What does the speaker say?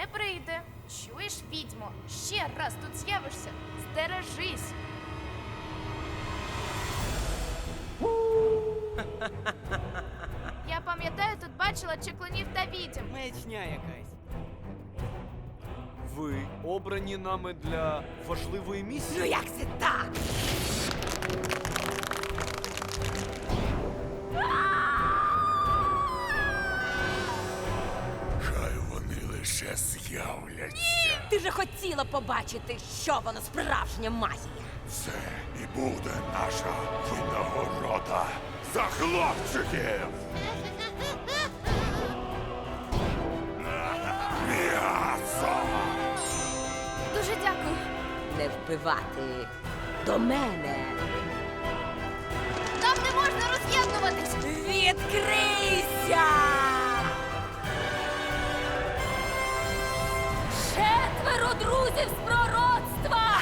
не прийде. Чуєш, відьмо, ще раз тут з'явишся. Стережись. Я пам'ятаю, тут бачила чеклунів та відьм. Маячня якась. Ви обрані нами для важливої місії? Ну як це так? Лише з'являться. Ти же хотіла побачити, що воно справжня магія. Це і буде наша винагорода за хлопчиків. М'ясо! Дуже дякую. Не вбивати до мене. друзів з пророцтва!